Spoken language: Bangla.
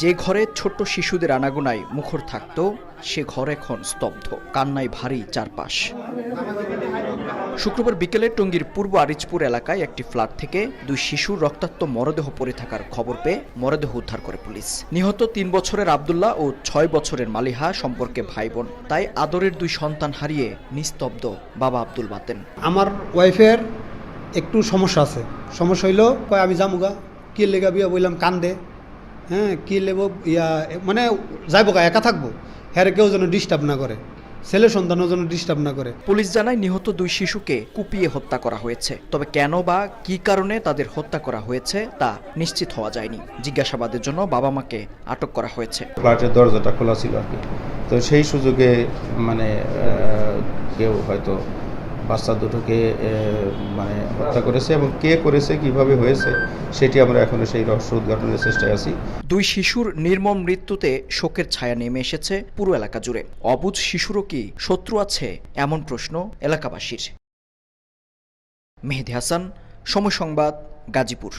যে ঘরে ছোট্ট শিশুদের আনাগোনায় মুখর থাকত, সে ঘর এখন স্তব্ধ, কান্নায় ভারী চারপাশ। শুক্রবার বিকেলে টঙ্গীর পূর্ব আরিচপুর এলাকায় একটি ফ্ল্যাট থেকে দুই শিশুর রক্তাক্ত মরদেহ পড়ে থাকার খবর পেয়ে মরদেহ উদ্ধার করে পুলিশ। নিহত তিন বছরের আবদুল্লাহ ও ছয় বছরের মালিহা সম্পর্কে ভাই বোন তাই আদরের দুই সন্তান হারিয়ে নিস্তব্ধ বাবা আব্দুল বাতেন। আমার ওয়াইফের একটু সমস্যা আছে। সমস্যা হইল আমি যামুগা। কি লেগা বিয়া বললাম কান্দে। হ্যাঁ কি লেব ইয়া মানে যাইব গা একা থাকব। হ্যাঁ কেউ যেন ডিস্টার্ব না করে। ছেলে সন্তানও যেন ডিস্টার্ব না করে। পুলিশ জানায় নিহত দুই শিশুকে কুপিয়ে হত্যা করা হয়েছে। তবে কেন বা কি কারণে তাদের হত্যা করা হয়েছে তা নিশ্চিত হওয়া যায়নি। জিজ্ঞাসাবাদের জন্য বাবা মাকে আটক করা হয়েছে। ফ্ল্যাটের দরজাটা খোলা ছিল আর কি। তো সেই সুযোগে মানে কেউ হয়তো বাচ্চা দুটোকে মানে হত্যা করেছে এবং কে করেছে, কীভাবে হয়েছে, সেটি আমরা এখনও সেই রহস্য উদ্ঘাটনের চেষ্টায় আছি। দুই শিশুর নির্মম মৃত্যুতে শোকের ছায়া নেমে এসেছে পুরো এলাকা জুড়ে। অবুঝ শিশুরও কি শত্রু আছে, এমন প্রশ্ন এলাকাবাসীর। মেহেদি হাসান, সময় সংবাদ, গাজীপুর।